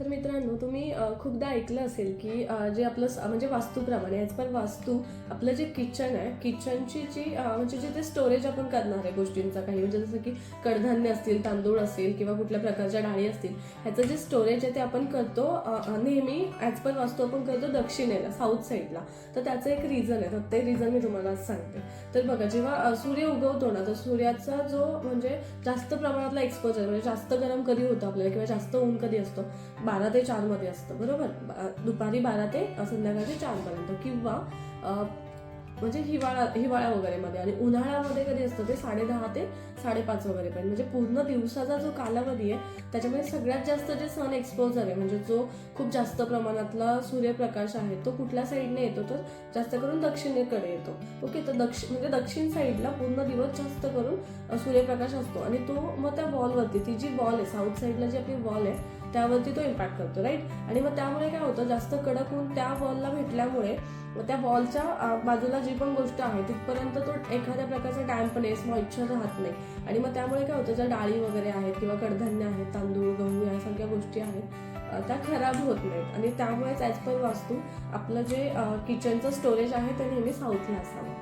तर मित्रांनो तुम्ही खूपदा ऐकलं असेल की जे आपलं म्हणजे वास्तूप्रमाणे ॲज पर वास्तू आपलं जे किचन आहे किचनची जी म्हणजे जे स्टोरेज आपण करणार आहे गोष्टींचा काही म्हणजे जसं की कडधान्य असतील तांदूळ असेल किंवा कुठल्या प्रकारच्या डाळी असतील ह्याचं जे स्टोरेज आहे ते आपण करतो नेहमी ॲज पर वास्तू आपण करतो दक्षिणेला साऊथ साईडला तर त्याचं एक रिझन आहे. तर ते रिझन मी तुम्हाला आज सांगते. तर बघा जेव्हा सूर्य उगवतो ना तर सूर्याचा जो म्हणजे जास्त प्रमाणातला एक्सपोजर म्हणजे जास्त गरम कधी होतं आपल्याला किंवा जास्त ऊन कधी असतो? बारा ते चारमध्ये असतं बरोबर? दुपारी बारा ते संध्याकाळचे चारपर्यंत किंवा म्हणजे हिवाळा हिवाळा वगैरेमध्ये आणि उन्हाळ्यामध्ये कधी असतं ते साडेदहा ते साडेपाच वगैरेपर्यंत म्हणजे पूर्ण दिवसाचा जो कालावधी आहे त्याच्यामध्ये सगळ्यात जास्त जे सन एक्सपोजर आहे म्हणजे जो खूप जास्त प्रमाणातला सूर्यप्रकाश आहे तो कुठल्या साईडने येतो? तर जास्त करून दक्षिणेकडे येतो. ओके तर दक्षिण म्हणजे दक्षिण साईडला पूर्ण दिवस जास्त करून सूर्यप्रकाश असतो. आणि तो मग त्या वॉलवरती ती जी वॉल आहे साऊथ साईडला जी आपली वॉल आहे त्यावरती तो इम्पॅक्ट करतो राईट आणि मग त्यामुळे काय होतं जास्त कडक होऊन त्या वॉलला भेटल्यामुळे मग त्या वॉलच्या बाजूला जी पण गोष्ट आहे तिथपर्यंत तो एखाद्या प्रकारचा डॅम्पनेस मॉइश्चर राहत नाही. आणि मग त्यामुळे काय होतं ज्या डाळी वगैरे आहेत किंवा कडधान्य आहेत तांदूळ गहू या सगळ्या गोष्टी आहेत त्या खराब होत नाहीत. आणि त्यामुळेच ॲज पर वास्तू आपलं जे किचनचं स्टोरेज आहे ते नेहमी साऊथला असावं.